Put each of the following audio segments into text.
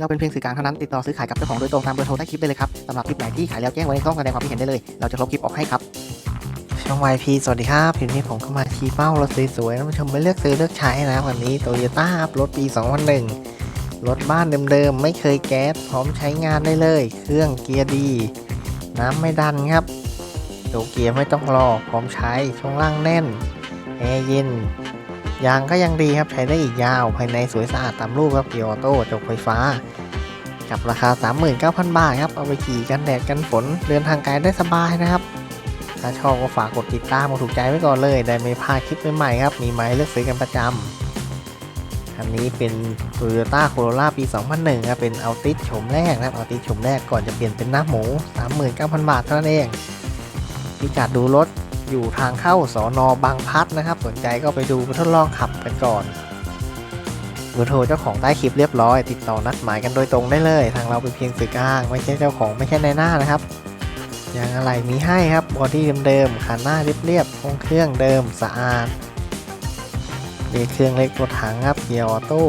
เราเป็นเพียงสื่อกลางเท่านั้นติดต่อซื้อขายกับเจ้าของโดยตรงตามเบอร์โทรใต้คลิปได้เลยครับสำหรับคลิปไหนที่ขายแล้วแจ้งไว้ในช่องแสดงความคิดเห็นได้เลย เราจะลบคลิปออกให้ครับช่อง YP สวัสดีครับทีนี้ผมก็มาชี้เป้ารถสวยๆท่านผู้ชมไม่เลือกซื้อเลือกใช้นะวันนี้โตโยต้ารถปี 2001 รถบ้านเดิมๆไม่เคยแก๊สพร้อมใช้งานได้เลย เครื่องเกียร์ดี น้ำไม่ดันครับตัวเกียร์ไม่ต้องรอพร้อมใช้ช่วงล่างแน่นแอร์เย็น ยางก็ยังดีครับใช้ได้อีกยาวภายในสวยสะอาดตามรูปครับเกียร์ออโต้จบไฟฟ้า กับราคา 39,000 บาทครับ เอาไปขี่กันแดดกันฝนเดินทางไกลได้สบายนะครับ ถ้าชอบก็ฝากกดติดตามมาถูกใจไว้ก่อนเลย ได้ไม่พลาดคลิปใหม่ๆครับ มีไม้เลือกซื้อกันประจำอันนี้เป็น Toyota Corolla ปี 2001ครับเป็นเอาติสโฉมแรกนะครับเอาติสโฉมแรกก่อนจะเปลี่ยนเป็นหน้าหมู 39,000 บาทเท่านั้นเองพิกัดดูรถ อยู่ทางเข้าสอนอบางพัดนะครับ สนใจก็ไปดูทดลองขับกันก่อนเบอร์โทรเจ้าของใต้คลิปเรียบร้อย ติดต่อนัดหมายกันโดยตรงได้เลย ทางเราเป็นเพียงสื่อกลาง ไม่ใช่เจ้าของไม่ใช่ในหน้านะครับยางอะไรมีให้ครับบอดี้เดิมๆคันหน้าเรียบๆห้องเครื่องเดิมสะอาดเบรกเครื่องเล็กตัวถังครับเกียร์ออโต้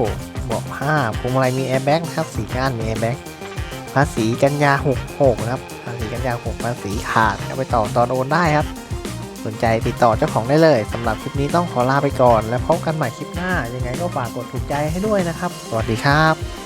เบาะผ้าพวงมาลัยมีแอร์แบ็กครับสีก้านมีแอร์แบ็กภาษีกันยา 66นะครับภาษีกันยา 6 ภาษีขาดเอาไปต่อตอนโอนได้ครับ สนใจติดต่อเจ้าของได้เลยสำหรับคลิปนี้ต้องขอลาไปก่อน แล้วพบกันใหม่คลิปหน้า ยังไงก็ฝากกดถูกใจให้ด้วยนะครับ สวัสดีครับ